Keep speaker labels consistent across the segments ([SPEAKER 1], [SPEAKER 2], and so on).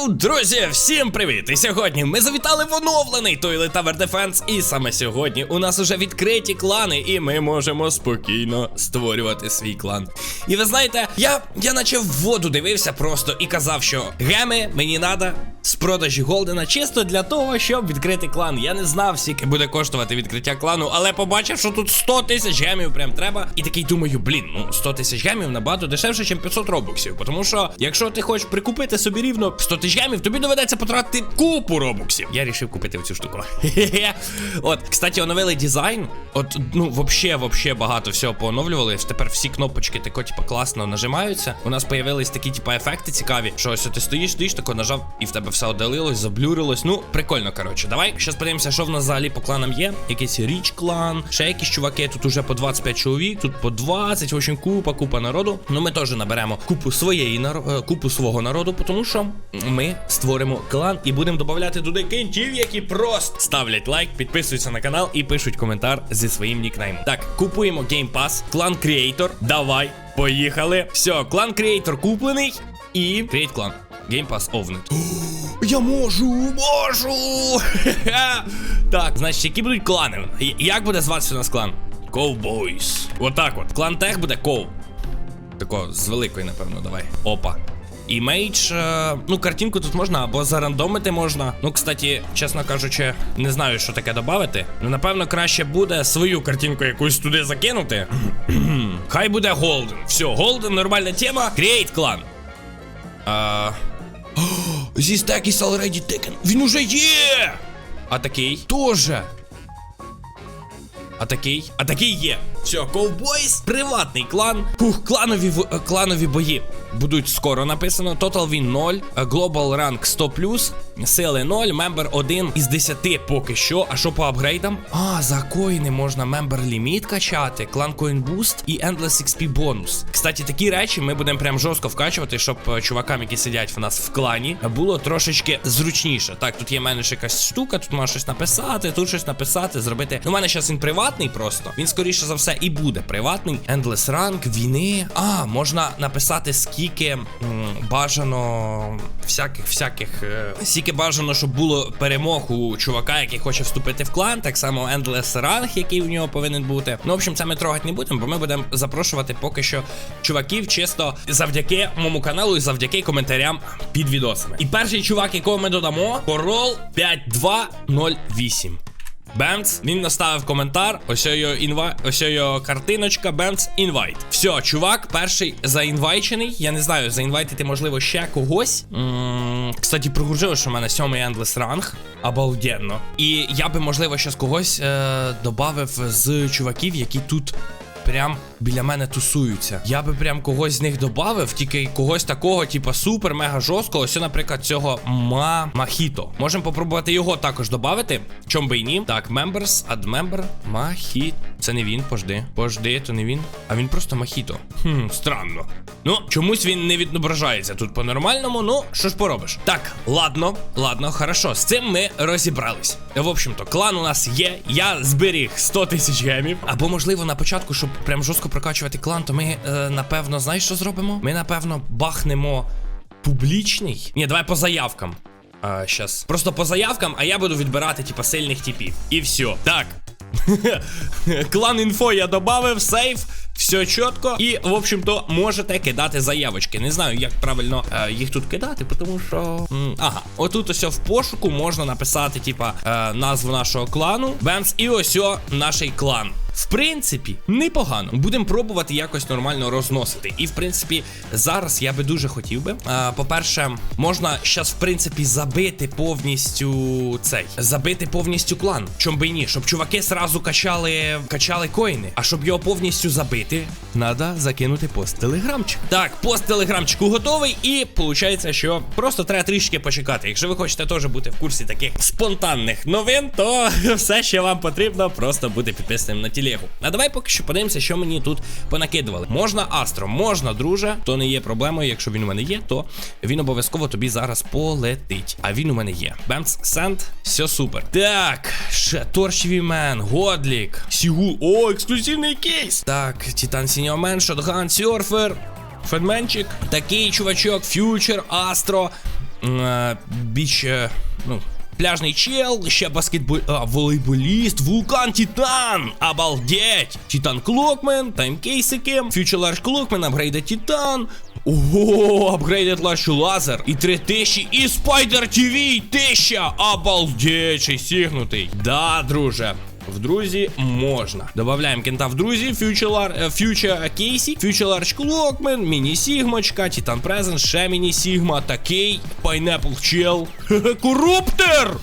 [SPEAKER 1] Йоу, друзі, всім привіт! І сьогодні ми завітали в оновлений Toilet Tower Defense. І саме сьогодні у нас уже відкриті клани, і ми можемо спокійно створювати свій клан. І ви знаєте, я, я наче в воду дивився просто і казав, що геми мені треба з продажі Голдена чисто для того, щоб відкрити клан. Я не знав, скільки буде коштувати відкриття клану, але побачив, що тут 100 тисяч гемів прям треба. І такий думаю, блін, ну 100 тисяч гемів набагато дешевше, ніж 500 робоксів. Тому що, якщо ти хочеш прикупити собі рівно 100 тисяч гемів, тобі доведеться потратити купу робоксів. Я рішив купити цю штуку. От, кстати, оновили дизайн. От, ну, вообще, вообще багато всього пооновлювали. Тепер всі кнопочки тако, типу, класно нажимаються. У нас появились такі, типу, ефекти цікаві. Що ось ти стоїш, стоїш, тако нажав, і в тебе все одалилось, заблюрилось. Ну, прикольно, коротше. Давай зараз подивимося, що в нас взагалі по кланам є. Якийсь річ клан, ще якісь чуваки. Тут уже по 25 чоловік, тут по 20, в общем, купа, купа народу. Ну, ми теж наберемо купу своєї е, купу свого народу, тому що ми створимо клан і будемо додавати туди кінтів, які просто ставлять лайк, підписуються на канал і пишуть коментар зі своїм нікнеймом. Так, купуємо Game Pass, клан Creator. Давай, поїхали. Все, клан Creator куплений і Create клан. Game Pass овнить. Я можу, можу. так, значить, які будуть клани? Як буде зватися у нас клан? Cowboys. Отак от. Клан Тех буде Ков. Тако, з великої, напевно, давай. Опа. Імейдж, е, ну, картинку тут можна або зарандомити можна. Ну, кстати, чесно кажучи, не знаю, що таке додати. Ну, напевно, краще буде свою картинку якусь туди закинути. Хай буде Голден. Все, Голден, нормальна тема. Create клан. А... This tag is already taken. Він уже є! А такий? Тоже. А такий? А такий є. Все, Cowboys, приватний клан. Фух, кланові, е, кланові бої будуть скоро написано. Total Win 0, е, Global Rank 100+, сили 0, Member 1 із 10 поки що. А що по апгрейдам? А, за коїни можна Member Limit качати, клан Coin Boost і Endless XP бонус. Кстати, такі речі ми будемо прям жорстко вкачувати, щоб е, чувакам, які сидять в нас в клані, було трошечки зручніше. Так, тут є в мене ще якась штука, тут можна щось написати, тут щось написати, зробити. Ну, у мене зараз він приватний просто. Він скоріше за все і буде приватний. Endless Rank, війни. А, можна написати скільки бажано всяких всяких. е, Скільки бажано, щоб було перемог у чувака, який хоче вступити в клан. Так само Endless Rank, який в нього повинен бути. Ну, в общем, це ми трогати не будемо, бо ми будемо запрошувати поки що чуваків чисто завдяки моєму каналу і завдяки коментарям під відосами. І перший чувак, якого ми додамо, Корол 5208. Бемц, він наставив коментар. Ось його інва... ось його картиночка. Бенц, інвайт. Все, чувак, перший заінвайчений. Я не знаю, заінвайтити, можливо, ще когось. м кстати, прогружили, що в мене сьомий ендлес ранг. Обалденно. І я би, можливо, ще з когось е- додав з чуваків, які тут. Прям біля мене тусуються. Я би прям когось з них додав, тільки когось такого, типу, супер, мега жорсткого. Ось, наприклад, цього Ма Махіто. Можемо попробувати його також додати. Чом би і ні. Так, members, member, Махіто. Це не він, пожди. Пожди, то не він. А він просто Махіто. Хм, странно. Ну, чомусь він не відображається тут по-нормальному. Ну, що ж поробиш? Так, ладно, ладно, хорошо. З цим ми розібрались. В общем-то, клан у нас є. Я зберіг 100 тисяч гемів. Або, можливо, на початку, щоб прям жорстко прокачувати клан, то ми, е, напевно, знаєш, що зробимо? Ми, напевно, бахнемо публічний. Ні, давай по заявкам. А, щас. Просто по заявкам, а я буду відбирати, типа, сильних типів. І все. Так. Клан інфо я додав, сейф. Все чітко. І, в общем-то, можете кидати заявочки. Не знаю, як правильно е, їх тут кидати, тому що. ага, отут ось в пошуку можна написати, типа, е, назву нашого клану. Бемс, і ось наш клан. В принципі, непогано. Будемо пробувати якось нормально розносити. І в принципі, зараз я би дуже хотів би. Е, по-перше, можна зараз, в принципі, забити повністю цей. Забити повністю клан. Чом би і ні, щоб чуваки сразу качали, качали коїни. А щоб його повністю забити, треба закинути пост телеграмчик. Так, пост телеграмчику готовий, і виходить, що просто треба трішки почекати. Якщо ви хочете теж бути в курсі таких спонтанних новин, то все, що вам потрібно, просто бути підписаним на тілегу. А давай поки що подивимося, що мені тут понакидували. Можна Астро, можна, друже, то не є проблемою. Якщо він у мене є, то він обов'язково тобі зараз полетить. А він у мене є. Бемс, сенд, все супер. Так, ще торчеві мен, Годлік, Сігул. О, ексклюзивний кейс. Так, Титан Сіньомен, Шотган, Сьорфер. Федменчик, такий чувачок, Фьючер, Астро. е, біч. ну, Пляжний чел, ще баскетбол... А, волейболист, вулкан Титан! Обалдеть! Титан Клокмен, таймкейсики, фьючер Large Клокмен, апгрейда Титан. Ого, апгрейдед ларш лазер і 3000, і Спайдер ТВ 1000! Обалдеть, Сигнутый. Да, друже. В друзі можна. Добавляємо кента в друзі, фьючелар, фьюча Кейсі, фьючеларч клокмен, Міні Сігмочка, Titan Презент, ще Міні Сігма, такий, пайнепл чел. Коруптер!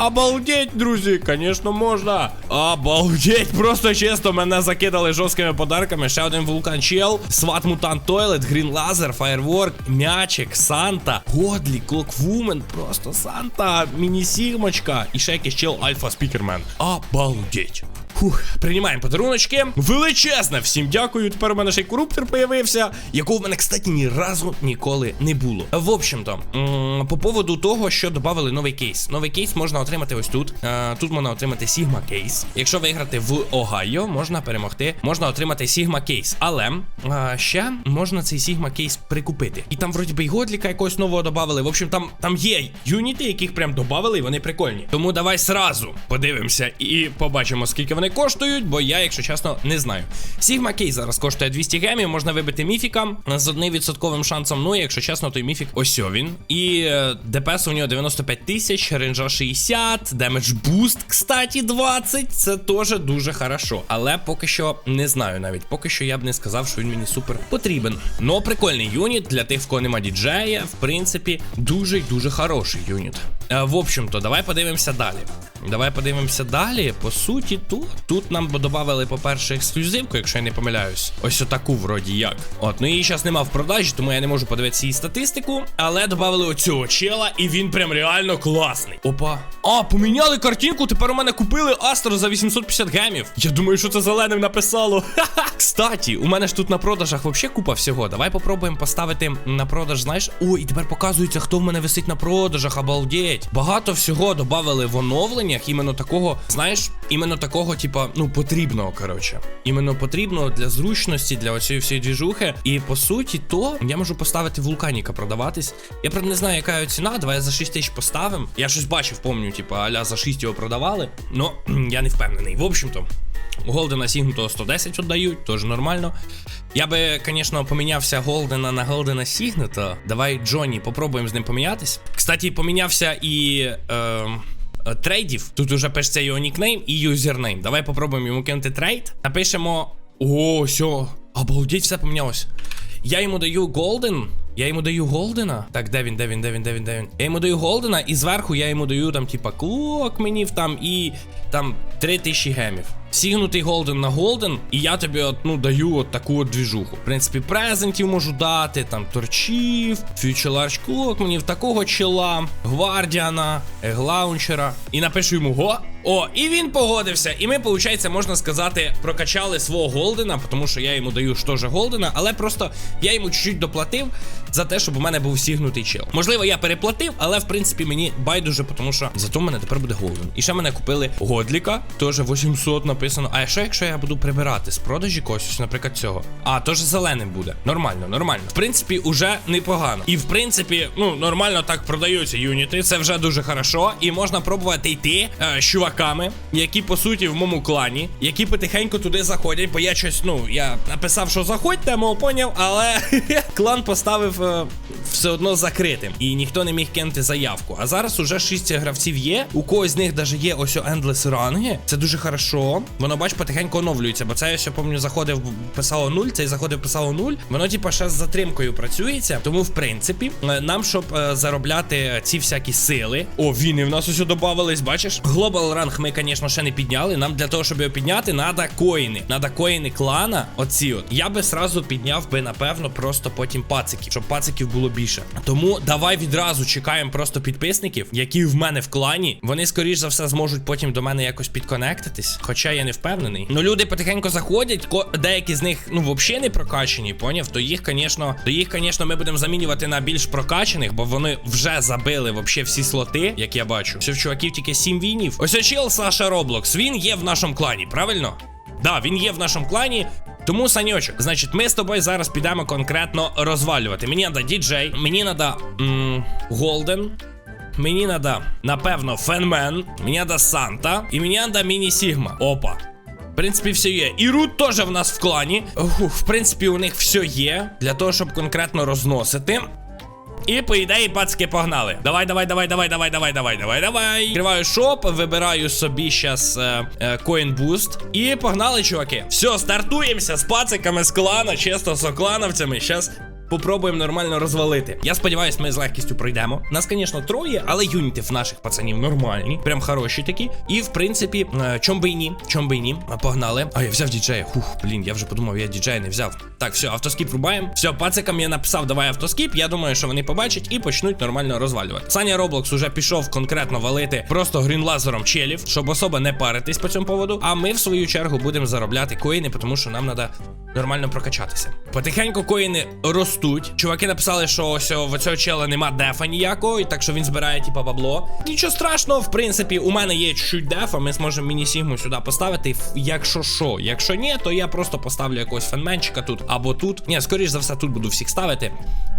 [SPEAKER 1] Обалдеть, друзі, звісно, можна. Обалдеть, просто чесно, мене закидали жорсткими подарками. Ще один вулкан чел, Сват Мутант Тойлет, Грін Лазер, Фаєрворк, Мячик, Санта, Годлі, Клоквумен, просто Санта, Міні-Сігмочка і ще якийсь чел Альфа Спікермен. Обалдеть. Фух, приймаємо подаруночки. Величезне! Всім дякую. Тепер у мене ще й коруптер появився, якого в мене, кстати, ні разу ніколи не було. В общем-то, по поводу того, що додали новий кейс. Новий кейс можна отримати ось тут. Е, Тут можна отримати Sigma кейс. Якщо виграти в Огайо, можна перемогти, можна отримати Sigma кейс. Але е, ще можна цей Sigma кейс прикупити. І там, вроді би, і Годліка якогось нового додали. В общем, там, там є юніти, яких прям додали, і вони прикольні. Тому давай сразу подивимося і побачимо, скільки вони коштують, бо я, якщо чесно, не знаю. Sigma кейс зараз коштує 200 гемів, можна вибити міфіка з 1% шансом. Ну, якщо чесно, той міфік ось він. І е, ДПС у нього 95 тисяч, ренджа 60, демедж буст, кстати, 20. Це теж дуже хорошо. Але поки що не знаю навіть. Поки що я б не сказав, що він мені супер потрібен. Ну, прикольний юніт для тих, в кого нема діджея. В принципі, дуже й дуже хороший юніт. Е, в общем-то, давай подивимося далі. Давай подивимося далі. По суті, тут тут нам додавали, по-перше, ексклюзивку, якщо я не помиляюсь. Ось отаку, вроді як. От, ну її зараз нема в продажі, тому я не можу подивитися її статистику. Але додавали оцього чела, і він прям реально класний. Опа. А, поміняли картинку. Тепер у мене купили Астро за 850 гемів. Я думаю, що це зеленим написало. Ха-ха. Кстати, у мене ж тут на продажах взагалі купа всього. Давай попробуємо поставити на продаж, знаєш. О, і тепер показується, хто в мене висить на продажах, обалдеть. Багато всього додавали в оновленнях, іменно такого, знаєш, іменно такого, типа, ну, потрібного, коротше. Іменно потрібного для зручності, для оцієї всієї двіжухи. І по суті, то я можу поставити вулканіка продаватись. Я правда не знаю, яка його ціна. Давай за 6 тисяч поставимо. Я щось бачив, помню, типа, аля за 6 його продавали. Ну, я не впевнений. В общем-то. Голдена Сігнутого 110 віддають, теж нормально. Я би, звісно, помінявся Голдена на Голдена Сігнута. Давай, Джонні, попробуємо з ним помінятись. Кстати, помінявся і. Е, е, Трейдів. Тут уже пишеться його нікнейм і юзернейм. Давай попробуємо йому кинути трейд. Напишемо. О, все. Обалдеть, все помінялось. Я йому даю Голден. Я йому даю Голдена. Так, де він, де він, де він, де він, де він? Я йому даю Голдена, і зверху я йому даю там, типа, клок мені там і там 3000 гемів. Сігнутий голден на голден, і я тобі от, ну, даю от таку от двіжуху. В принципі, презентів можу дати, там торчів, Future Large Clock, мені в такого чела, гвардіана, еглаунчера. І напишу йому го. О, і він погодився. І ми, виходить, можна сказати, прокачали свого голдена, тому що я йому даю що же голдена, але просто я йому чуть-чуть доплатив за те, щоб у мене був сігнутий чел. Можливо, я переплатив, але в принципі мені байдуже, тому що зато мене тепер буде голден. І ще мене купили годліка, теж 800 написано. А що якщо я буду прибирати з продажі когось, наприклад, цього? А, теж зеленим буде. Нормально, нормально. В принципі, уже непогано. І в принципі, ну, нормально так продаються юніти. Це вже дуже хорошо. І можна пробувати йти е, з чуваками, які по суті в моєму клані, які потихеньку туди заходять. Бо я щось, ну, я написав, що заходьте, мов поняв, але клан поставив все одно закритим. І ніхто не міг кинути заявку. А зараз уже 6 гравців є. У когось з них навіть є ось Endless ранги. Це дуже хорошо. Воно, бач, потихеньку оновлюється. Бо це я ще пам'ятаю, заходив, писало 0, цей заходив, писало 0. Воно, типа, ще з затримкою працюється. Тому, в принципі, е, нам, щоб е, заробляти ці всякі сили. О, війни в нас усе додавались, бачиш? Глобал ранг ми, звісно, ще не підняли. Нам для того, щоб його підняти, треба коїни. Надо коїни клана. Оці от. Я би сразу підняв би, напевно, просто потім пациків, щоб пациків було більше. Тому давай відразу чекаємо просто підписників, які в мене в клані. Вони, скоріш за все, зможуть потім до мене якось підконектитись. Хоча я не впевнений. Ну, люди потихеньку заходять, ко- деякі з них, ну, взагалі не прокачані, поняв? То їх, звісно, то їх, звісно, ми будемо замінювати на більш прокачаних, бо вони вже забили вообще всі слоти, як я бачу. Все в чуваків тільки 7 вінів. Ось чел Саша Роблокс. Він є в нашому клані, правильно? Да, він є в нашому клані. Тому, Саньочок, значить, ми з тобою зараз підемо конкретно розвалювати. Мені треба діджей, мені треба Голден. Мені надо, напевно, Фенмен, мені надо Санта, і мені надо Міні Сігма. Опа. В принципі, все є. І Рут теж в нас в клані. Ух, в принципі, у них все є для того, щоб конкретно розносити. І по ідеї, пацки, погнали. Давай, давай, давай, давай, давай, давай, давай, давай, давай. Відкриваю шоп, вибираю собі щас е, е, І погнали, чуваки. Все, стартуємося з пациками з клана, чисто з оклановцями. Щас попробуємо нормально розвалити. Я сподіваюся, ми з легкістю пройдемо. Нас, звісно, троє, але юнітів наших пацанів нормальні, прям хороші такі. І в принципі, е, чом би і ні, чом би і ні. А, Погнали. А я взяв діджея. Хух, блін, я вже подумав, я діджея не взяв. Так, все, автоскіп рубаємо. Все, пацикам я написав, давай автоскіп. Я думаю, що вони побачать і почнуть нормально розвалювати. Саня Роблокс уже пішов конкретно валити просто грінлазером челів, щоб особо не паритись по цьому поводу. А ми в свою чергу будемо заробляти коїни, тому що нам треба нормально прокачатися. Потихеньку коїни ростуть. Чуваки написали, що ось в цього чела нема дефа ніякого, і так що він збирає типа бабло. Нічого страшного, в принципі, у мене є чуть дефа. Ми зможемо міні-сігму сюди поставити. Якщо що, якщо ні, то я просто поставлю якогось фенменчика тут або тут. Ні, скоріш за все, тут буду всіх ставити.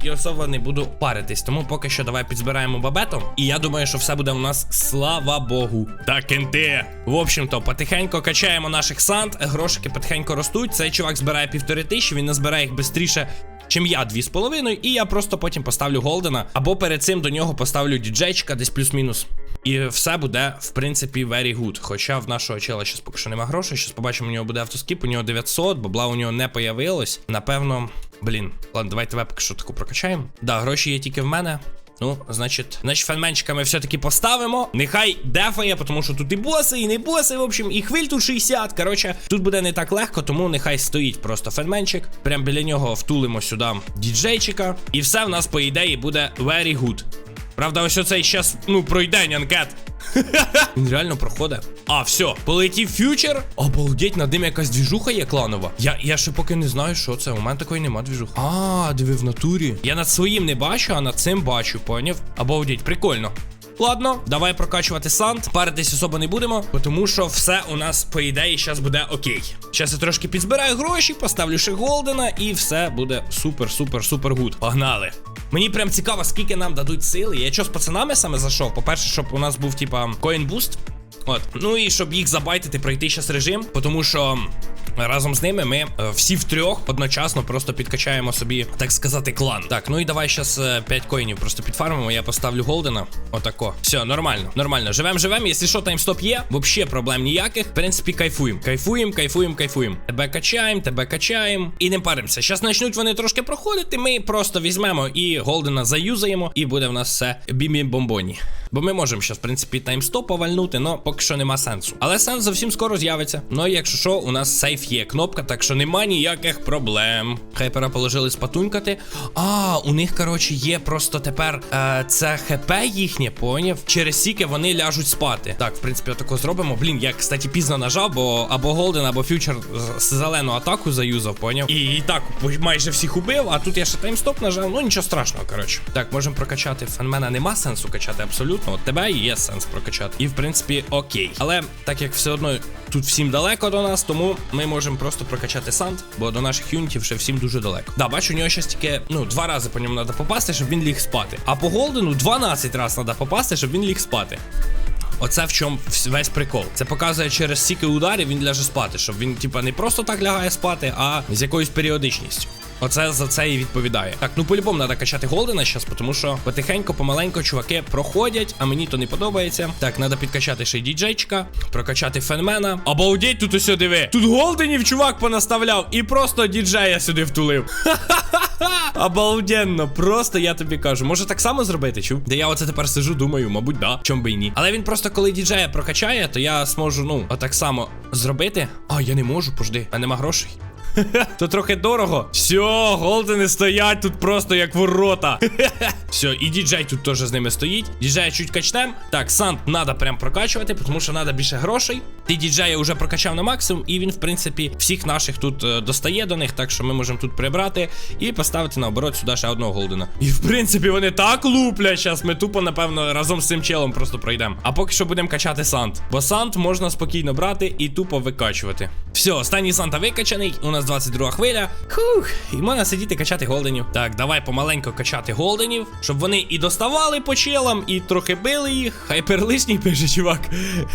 [SPEAKER 1] І особо не буду паритись. Тому поки що давай підзбираємо бабетом. І я думаю, що все буде у нас слава Богу. Так, кенти. В общем-то, потихеньку качаємо наших сант. Грошики потихеньку ростуть. Цей чувак збирає півтори тисячі, він назбирає їх швидше. Чим я дві з половиною, і я просто потім поставлю Голдена, або перед цим до нього поставлю діджейчика десь плюс-мінус. І все буде, в принципі, very good. Хоча в нашого чела зараз поки що нема грошей. Щас побачимо, у нього буде автоскіп, у нього 900, бабла у нього не появилось. Напевно, блін, ладно, давайте тебе поки що таку прокачаємо. Да, гроші є тільки в мене. Ну, значить, значить, фенменчика ми все-таки поставимо. Нехай дефає, тому що тут і боси, і не боси, в общем, і хвиль тут 60. Коротше, тут буде не так легко, тому нехай стоїть просто фенменчик. Прям біля нього втулимо сюди діджейчика. І все в нас, по ідеї, буде very good. Правда, ось оцей щас, ну, пройде нянкет. Він реально проходить. А, все, полетів фьючер. Обалдеть, над ним якась двіжуха є кланова. Я, я ще поки не знаю, що це. У мене такої нема двіжухи. А, диви в натурі. Я над своїм не бачу, а над цим бачу, поняв? Обалдеть, прикольно. Ладно, давай прокачувати сант. Паритись особо не будемо, тому що все у нас, по ідеї, зараз буде окей. Зараз я трошки підзбираю гроші, поставлю ще голдена, і все буде супер, супер, супер гуд. Погнали. Мені прям цікаво, скільки нам дадуть сили. Я що з пацанами саме зайшов. По-перше, щоб у нас був, типа, коін-буст. От. Ну і щоб їх забайтити, пройти зараз режим, тому що. Разом з ними ми е, всі втрьох одночасно просто підкачаємо собі, так сказати, клан. Так, ну і давай зараз 5 коїнів просто підфармимо. Я поставлю голдена. Отако. Все, нормально, нормально. Живем, живем. Якщо що, таймстоп є, взагалі проблем ніяких. В принципі, кайфуємо. Кайфуємо, кайфуємо, кайфуємо. Тебе качаємо, тебе качаємо. І не паримося. Зараз почнуть вони трошки проходити. Ми просто візьмемо і голдена заюзаємо, і буде в нас все бімі-бомбоні. Бо ми можемо зараз, в принципі, таймстоп повальнути, але поки що нема сенсу. Але сенс зовсім скоро з'явиться. Ну, якщо що, у нас сейф є кнопка, так що нема ніяких проблем. Хайпера положили спатунькати. А, у них, коротше, є просто тепер е, це ХП їхнє, поняв? Через сіки вони ляжуть спати. Так, в принципі, отако зробимо. Блін, я, кстати, пізно нажав, бо або Голден, або Фьючер зелену атаку заюзав, поняв? І, і так майже всіх убив, а тут я ще таймстоп нажав. Ну нічого страшного, коротше. Так, можемо прокачати фенмена. Нема сенсу качати абсолютно. От тебе є сенс прокачати. І в принципі, окей. Але так як все одно тут всім далеко до нас, тому ми можемо просто прокачати санд, бо до наших юнітів ще всім дуже далеко. Да, бачу, у нього щось тільки ну два рази по ньому треба попасти, щоб він ліг спати. А по голдену 12 разів треба попасти, щоб він ліг спати. Оце в чому весь прикол. Це показує через стільки ударів він ляже спати, щоб він, типа, не просто так лягає спати, а з якоюсь періодичністю. Оце за це і відповідає. Так, ну по-любому треба качати голдена зараз, тому що потихеньку, помаленьку чуваки проходять, а мені то не подобається. Так, треба підкачати ще й діджейчика, прокачати фенмена. Обалдеть, тут усе диви. Тут голденів чувак понаставляв і просто діджея сюди втулив. Обалденно, просто я тобі кажу. Може так само зробити, чув? Де я оце тепер сижу, думаю, мабуть, да. Чом би і ні. Але він просто коли діджея прокачає, то я зможу, ну, отак само зробити. А, я не можу, пожди, а нема грошей. То трохи дорого. Все, голдени стоять тут просто як ворота. Все, і діджей тут теж з ними стоїть. Діджея чуть качнем. Так, сант треба прям прокачувати, тому що треба більше грошей. Ти діджея вже прокачав на максимум, і він, в принципі, всіх наших тут е, достає до них, так що ми можемо тут прибрати і поставити наоборот сюди ще одного голдена. І в принципі вони так луплять. Зараз ми тупо, напевно, разом з цим челом просто пройдемо. А поки що будемо качати сант. Бо сант можна спокійно брати і тупо викачувати. Все, останній Санта викачаний, у нас 22 хвиля. Хух, і можна сидіти качати голденів. Так, давай помаленько качати голденів, щоб вони і доставали по челам, і трохи били їх. Хайпер лишній пише, чувак.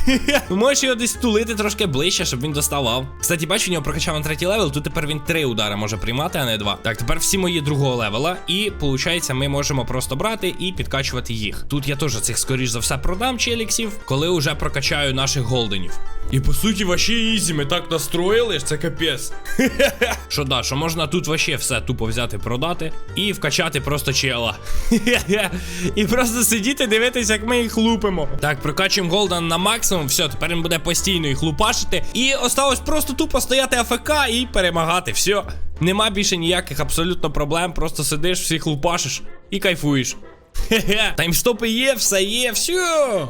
[SPEAKER 1] Можеш його десь тулити трошки ближче, щоб він доставав. Кстати, бачу, у нього прокачав на третій левел, тут тепер він три удари може приймати, а не два. Так, тепер всі мої другого левела. І виходить, ми можемо просто брати і підкачувати їх. Тут я теж цих, скоріш за все, продам челіксів, коли вже прокачаю наших голденів. І по суті, ваші ізі, ми так настроїли, це капець. Що да, що можна тут вообще все тупо взяти, продати і вкачати просто чела. І просто сидіти, дивитися, як ми їх лупимо. Так, прокачуємо голден на максимум, все, тепер він буде постійно їх лупашити. І осталось просто тупо стояти АФК і перемагати. Все. Нема більше ніяких абсолютно проблем. Просто сидиш, всіх лупашиш і кайфуєш. Хе-хе. Таймстопи є, все є, все.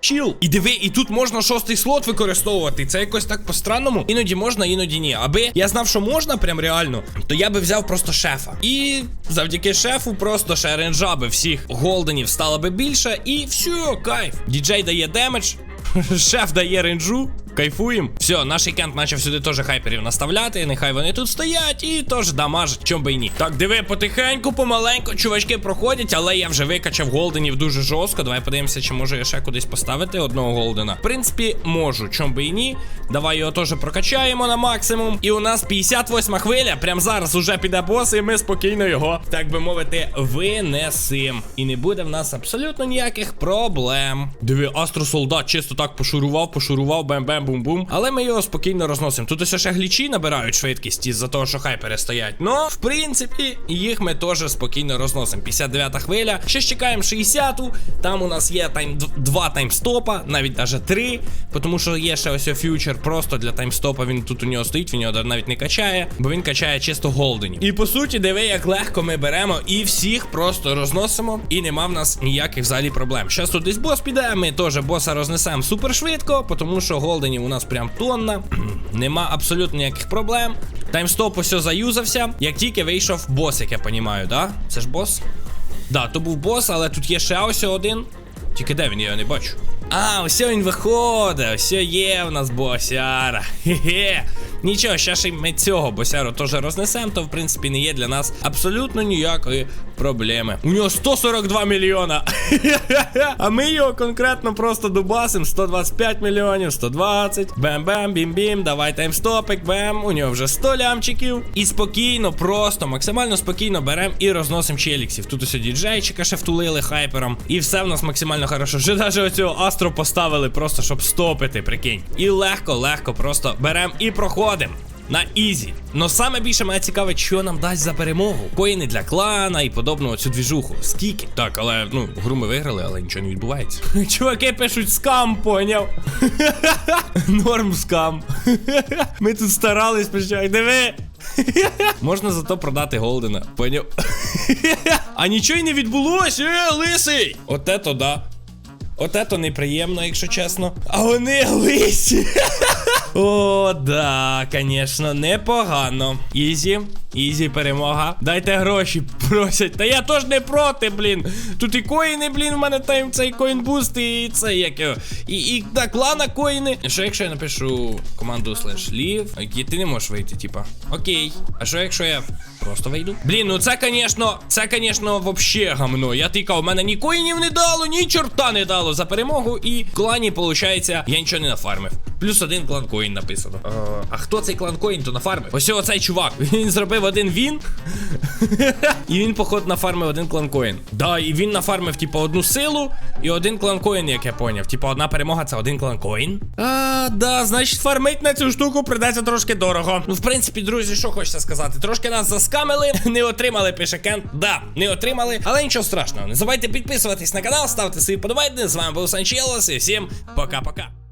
[SPEAKER 1] Чіл. І диви, і тут можна шостий слот використовувати. Це якось так по-странному. Іноді можна, іноді ні. Аби я знав, що можна, прям реально, то я би взяв просто шефа. І завдяки шефу просто ще ренджаби всіх голденів стало би більше. І все, кайф. Діджей дає демедж, шеф дає ренджу. Кайфуємо. Все, наш кент почав сюди теж хайперів наставляти. Нехай вони тут стоять і теж дамажать, чом би й ні. Так, диви, потихеньку, помаленьку, чувачки проходять, але я вже викачав голденів дуже жорстко. Давай подивимося, чи можу я ще кудись поставити одного голдена. В принципі, можу, чом би й ні. Давай його теж прокачаємо на максимум. І у нас 58 хвиля. Прям зараз уже піде бос, і ми спокійно його, так би мовити, винесем. І не буде в нас абсолютно ніяких проблем. Диви, астросолдат чисто так пошурував, пошурував, бем-бем, бум-бум. Але ми його спокійно розносимо. Тут ось ще глічі набирають швидкість із-за того, що хайпери стоять. Ну, в принципі, їх ми теж спокійно розносимо. 59-та хвиля. Ще чекаємо 60-ту. Там у нас є тайм 2 таймстопа, навіть даже 3. Тому що є ще ось фьючер просто для таймстопа. Він тут у нього стоїть, він його навіть не качає, бо він качає чисто голденів. І по суті, диви, як легко ми беремо і всіх просто розносимо. І нема в нас ніяких взагалі проблем. Щас тут десь бос піде, ми теж боса рознесемо супер швидко, тому що голденів у нас прям тонна. Нема абсолютно ніяких проблем. Таймстоп ось заюзався. Як тільки вийшов бос, як я понімаю, да? Це ж бос? Да, то був бос, але тут є ще ось один. Тільки де він, я не бачу. А, ось він виходить, ось є в нас босяра. Хе-хе. Нічого, ще ж ми цього босяру теж рознесемо, то в принципі не є для нас абсолютно ніякої проблеми. У нього 142 мільйона. А ми його конкретно просто дубасим. 125 мільйонів, 120. Бем-бем, бім-бім, давай таймстопик, бем. У нього вже 100 лямчиків. І спокійно, просто, максимально спокійно беремо і розносимо челіксів. Тут ось діджейчика ще втулили хайпером. І все в нас максимально хорошо. Вже навіть оцього астро поставили, просто щоб стопити, прикинь. І легко, легко, просто беремо і проходимо. На ізі. Но саме більше мене цікавить, що нам дасть за перемогу. Коїни для клана і подобного цю двіжуху. Скільки? Так, але ну, гру ми виграли, але нічого не відбувається. Чуваки пишуть скам, поняв. Норм скам. Ми тут старались, почав. Диви. Можна зато продати Голдена. Поняв. а нічого й не відбулося, е, лисий! Оте то да. Оте то неприємно, якщо чесно. А вони лисі. О, да, звісно, непогано. Ізі, ізі перемога. Дайте гроші, просять. Та я теж не проти, блін. Тут і коїни, блін, в мене там цей коінбуст, і це як його. І, і так, лана коїни. Що якщо я напишу команду слеш лів, які ти не можеш вийти, типа. Окей. А що якщо я просто вийду? Блін, ну це, звісно, це, звісно, вообще гамно. Я тикав, в мене ні коїнів не дало, ні чорта не дало за перемогу. І в клані, виходить, я нічого не нафармив. Плюс один клан коін написано. А, хто цей клан коін, то нафармив? Ось оцей чувак. Він зробив один він. і він, походу, нафармив один клан коін. Да, і він нафармив, типу, одну силу і один клан коін, як я поняв. Типу, одна перемога це один клан коін. А, да, значить, фармить на цю штуку придеться трошки дорого. Ну, в принципі, друзі, що хочеться сказати? Трошки нас заскамили, не отримали, пише Кент. Да, не отримали, але нічого страшного. Не забувайте підписуватись на канал, ставте свої подобайки. З вами був Санчелос і всім пока-пока.